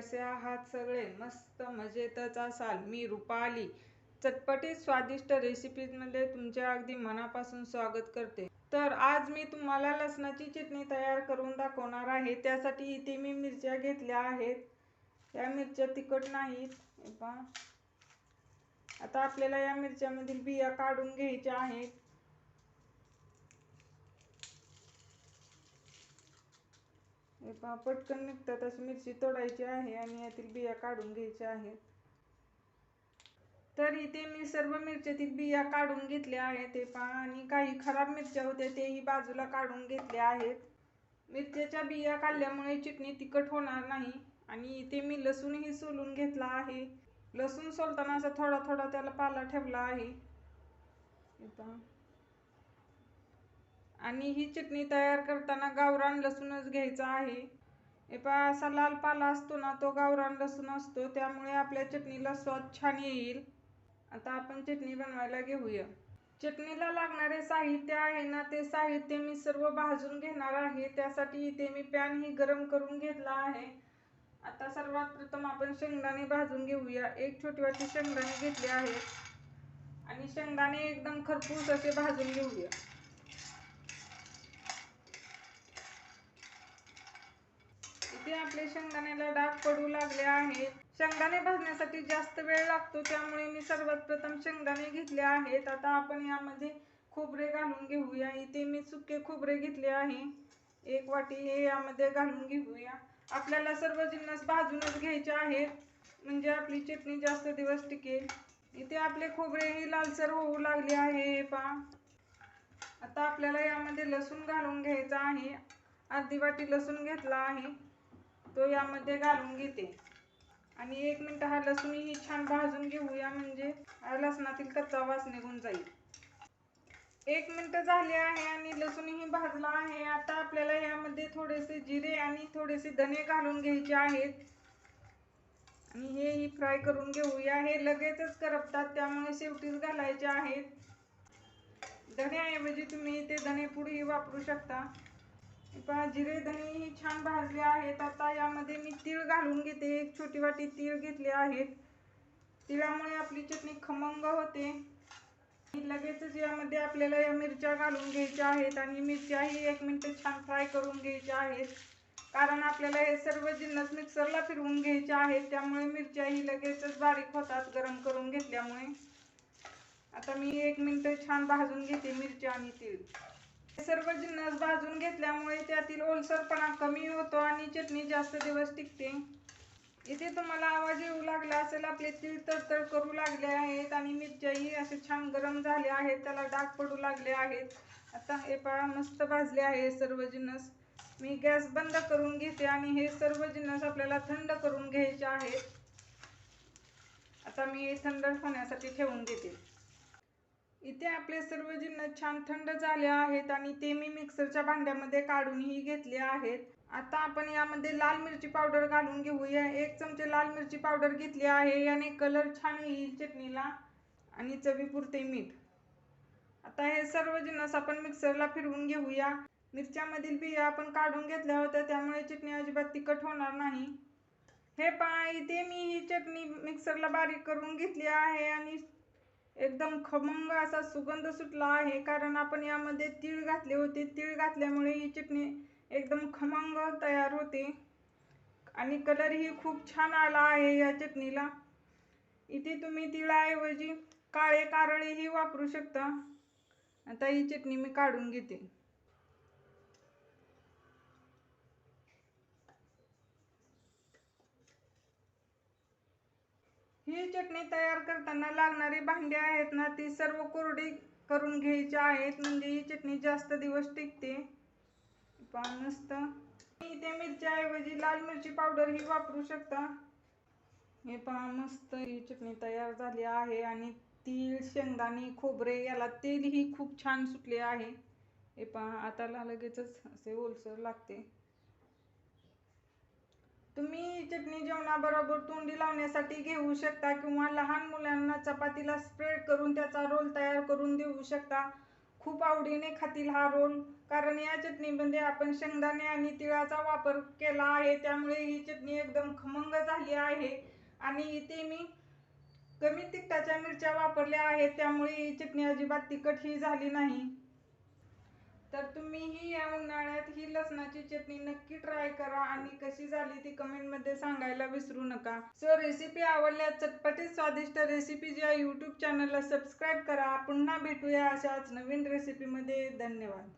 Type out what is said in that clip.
कसे आहात सगळे मस्त मजेतच असाल. मी रुपाली. चटपटीत स्वादिष्ट रेसिपीजमध्ये तुमचे अगदी मनापासून स्वागत करते. तर आज मी तुम्हाला लसणाची चटणी तयार करून दाखवणार आहे. त्यासाठी इथे मी मिरच्या घेतल्या आहेत. या मिरच्या तिखट नाहीत. आता आपल्याला या मिरच्यामधील बिया काढून घ्यायच्या आहेत. म्हणजे हे पहा पटकन निघतात. अशी मिरची तोडायची आहे आणि यातील बिया काढून घ्यायच्या आहेत. तर इथे मी सर्व मिरच्यातील बिया काढून घेतल्या आहेत. ते पहा आणि काही खराब मिरच्या होत्या तेही बाजूला काढून घेतल्या आहेत. मिरच्याच्या बिया काढल्यामुळे चटणी तिखट होणार नाही आणि इथे मी लसूणही सोलून घेतला आहे. लसूण सोलताना असा थोडा थोडा त्याला पाला ठेवला आहे. पहा आणि ही चटणी तयार करताना गावरान लसूणच घ्यायचा आहे. हे पा असा लाल पाला असतो ना तो गावरान लसूण असतो त्यामुळे आपल्या चटणीला स्वाद छान येईल. आता आपण चटणी बनवायला घेऊया. चटणीला लागणारे साहित्य आहे ना ते साहित्य मी सर्व भाजून घेणार आहे. त्यासाठी इथे मी पॅन ही गरम करून घेतला आहे. आता सर्वात प्रथम आपण शेंगदाणे भाजून घेऊया. एक छोटी वाटी शेंगदाणे घेतले आहेत. आणि शेंगदाणे एकदम खरपूस असे भाजून घेऊया. इथे आपले शेंगदाण्याला डाग पडू लागले आहेत. शेंगदाणे भाजण्यासाठी जास्त वेळ लागतो त्यामुळे मी सर्वात प्रथम शेंगदाणे घेतले आहेत. आता आपण यामध्ये खोबरे घालून घेऊया. इथे मी सुके खोबरे घेतले आहे. एक वाटी हे यामध्ये घालून घेऊया. आपल्याला सर्व जिन्नस भाजूनच घ्यायचे आहेत. म्हणजे आपली चटणी जास्त दिवस टिकेल इथे आपले खोबरे ही लालसर होऊ लागले आहे. हे पहा. आता आपल्याला यामध्ये लसूण घालून घ्यायचा आहे. अर्धी वाटी लसूण घेतला आहे. तो यामध्ये घालून घेते. आणि एक मिनटं हा लसूणही छान भाजून घेऊया म्हणजे लसणातील कच्चा वास निघून जाईल. एक मिनिट झाले आहे आणि लसूणही भाजला आहे. आता आपल्याला यामध्ये थोडेसे जिरे आणि थोडेसे धने घालून घ्यायचे आहेत. आणि हेही फ्राय करून घेऊया. हे लगेचच करपतात त्यामुळे शेवटीच घालायचे आहेत. धण्याऐवजी तुम्ही ते धने पुढेही वापरू शकता. जिरे धने छान भाजले आहेत. आता यामध्ये मी तीळ घालून घेते. एक छोटी वाटी तीळ घेतले आहेत तिळामुळे आपली चटणी खमंग होते. लगेचच यामध्ये आपल्याला या मिरच्या घालून घ्यायच्या आहेत आणि मिरच्याही एक मिनटं छान फ्राय करून घ्यायच्या आहेत. कारण आपल्याला हे सर्व जिन्नस मिक्सरला फिरवून घ्यायचे आहेत. त्यामुळे मिरच्याही लगेचच बारीक होतात गरम करून घेतल्यामुळे. आता मी एक मिनटं छान भाजून घेते मिरच्या आणि तीळ. सर्व जिन्नस भाजून घेतल्यामुळे त्यातील ओलसरपणा कमी होतो आणि चटणी जास्त दिवस टिकते. इथे तुम्हाला आवाज येऊ लागला असेल आपले तीळ तडतड करू लागले आहेत आणि मिरच्याही असे छान गरम झाले आहेत त्याला डाग पडू लागले आहेत. आता हे पहा मस्त भाजले आहे सर्व जिन्नस. मी गॅस बंद करून घेते आणि हे सर्व जिन्नस आपल्याला थंड करून घ्यायचे आहेत. आता मी हे थंड होण्यासाठी ठेवून देते. इथे आपले सर्व जिन्नस छान थंड झाले आहेत आणि ते मी मिक्सरच्या भांड्यामध्ये काढूनही घेतले आहेत. आता आपण यामध्ये लाल मिरची पावडर घालून घेऊया. एक चमचे लाल मिरची पावडर घेतली आहे. याने कलर छान येईल चटणीला आणि चवीपुरते मीठ. आता हे सर्व जिन्नस आपण मिक्सरला फिरवून घेऊया. मिरच्यामधील बिया आपण काढून घेतल्या होत्या त्यामुळे चटणी अजिबात तिखट होणार नाही. हे पहा इथे मी ही चटणी मिक्सरला बारीक करून घेतली आहे आणि एकदम खमंग असा सुगंध सुटला आहे. कारण आपण यामध्ये तीळ घातले होते. तीळ घातल्यामुळे ही चटणी एकदम खमंग तयार होते. आणि कलरही खूप छान आला आहे या चटणीला. इथे तुम्ही तिळाऐवजी काळे कारळेही वापरू शकता. आता ही चटणी मी काढून घेते. ही चटणी तयार करताना लागणारी भांडी आहेत ना ती सर्व कोरडी करून घ्यायची आहेत. म्हणजे ही चटणी जास्त दिवस टिकते. पहा मस्त. इथे मिरच्याऐवजी लाल मिरची पावडर ही वापरू शकता. हे पहा मस्त ही चटणी तयार झाली आहे आणि तीळ शेंगदाणे खोबरे याला तेलही खूप छान सुटले आहे. हे पहा आता लगेचच असे ओलसर लागते. तुम्ही चटणी जेवणाबरोबर तोंडी लावण्यासाठी घेऊ शकता किंवा लहान मुलांना चपातीला स्प्रेड करून त्याचा रोल तयार करून देऊ शकता. खूप आवडीने खातील हा रोल कारण या चटणीमध्ये आपण शेंगदाणे आणि तिळाचा वापर केला आहे. त्यामुळे ही चटणी एकदम खमंग झाली आहे. आणि इथे मी कमी तिखटाच्या मिरच्या वापरल्या आहेत. त्यामुळे ही चटणी अजिबात तिखट ही झाली नाही. तर तुम्हीही या उन्हाळ्यात ही लसणाची चटणी नक्की ट्राय करा आणि कशी झाली ती कमेंटमध्ये सांगायला विसरू नका. सो रेसिपी आवडल्या चटपटीत स्वादिष्ट रेसिपीज या यूट्यूब चॅनलला सबस्क्राईब करा. पुन्हा भेटूया अशाच नवीन रेसिपीमध्ये धन्यवाद.